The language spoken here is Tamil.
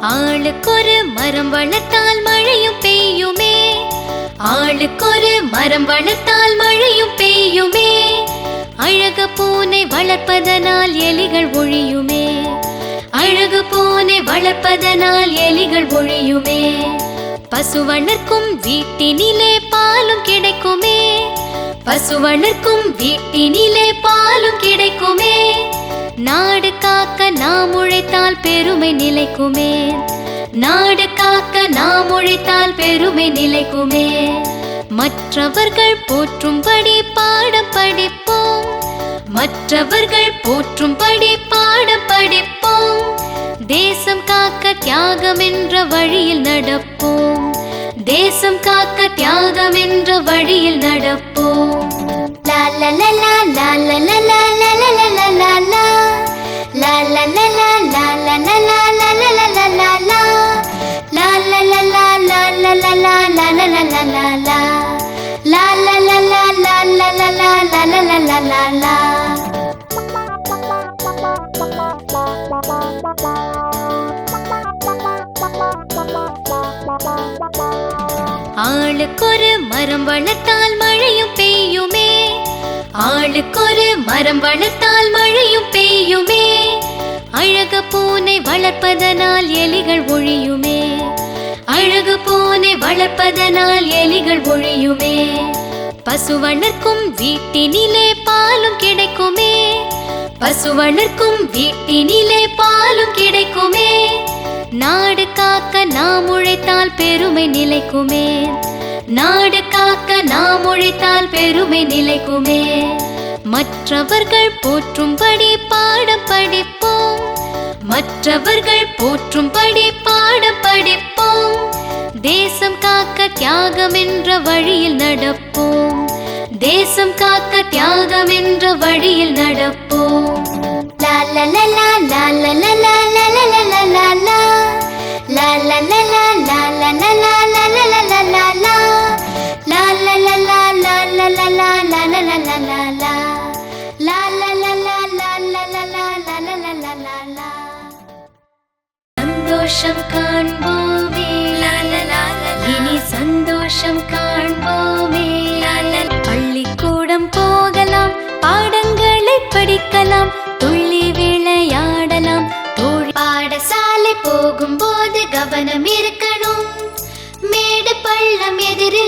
ஆளுக்கொரு மரம் வளர்த்தால் மழையும் பெய்யுமே. ஆளுக்கொரு மரம் வளர்த்தால் மழையும் பெய்யுமே. அழகு பூனை வளர்ப்பதனால் எலிகள் ஒழியுமே. அழகு பூனை வளர்ப்பதனால் எலிகள் ஒழியுமே. பசு வளர்க்கும் வீட்டினிலே பாலும் கிடைக்குமே. பசு வளர்க்கும் வீட்டினிலே பாலும் கிடைக்குமே. நாடு காக்க நாம் உழைத்தால் பெருமை நிலைக்குமே. நாடு காக்க நாம் உழைத்தால் பெருமை நிலைக்குமே. மற்றவர்கள் போற்றும்படி பாடம் படிப்போம். மற்றவர்கள் போற்றும்படி பாடம் படிப்போம். தேசம் காக்க தியாகம் என்ற வழியில் நடப்போம். தேசம் காக்க தியாகம் என்ற வழியில் நடப்போம். லா ஆளுக்கொரு மரம் வளர்த்தால் மழையும் பெய்யுமே. ஆளுக்கொரு மரம் வளர்த்தால் மழையும் பெய்யுமே. பூனை வளர்ப்பதனால் எலிகள் ஒழியுமே. அழகு பூனை வளர்ப்பதனால் எலிகள் ஒழியுமே. பசு வளர்க்கும் வீட்டினிலே பாலும் கிடைக்குமே. பசு வளர்க்கும் வீட்டினிலே பாலும் கிடைக்குமே. நாடு காக்க நாம் உழைத்தால் பெருமை நிலைக்குமே. நாடு காக்க நாம் உழைத்தால் பெருமை நிலைக்குமே. மற்றவர்கள் போற்றும்படி பாடப்பட மற்றவர்கள் போற்றும்படி பாட படிப்போம். தேசம் காக்க தியாகம் என்ற வழியில் நடப்போம். தேசம் காக்க தியாகம் என்ற வழியில் நடப்போம். லாலலலா லா லா சந்தோஷம் காண்போமே. இனி சந்தோஷம் காண்போமே. பள்ளிக்கூடம் போகலாம் பாடங்களை படிக்கலாம் துள்ளி விளையாடலாம். தோழி பாடசாலை போகும்போது கவனம் இருக்கணும். மேடு பள்ளம் எதிரில்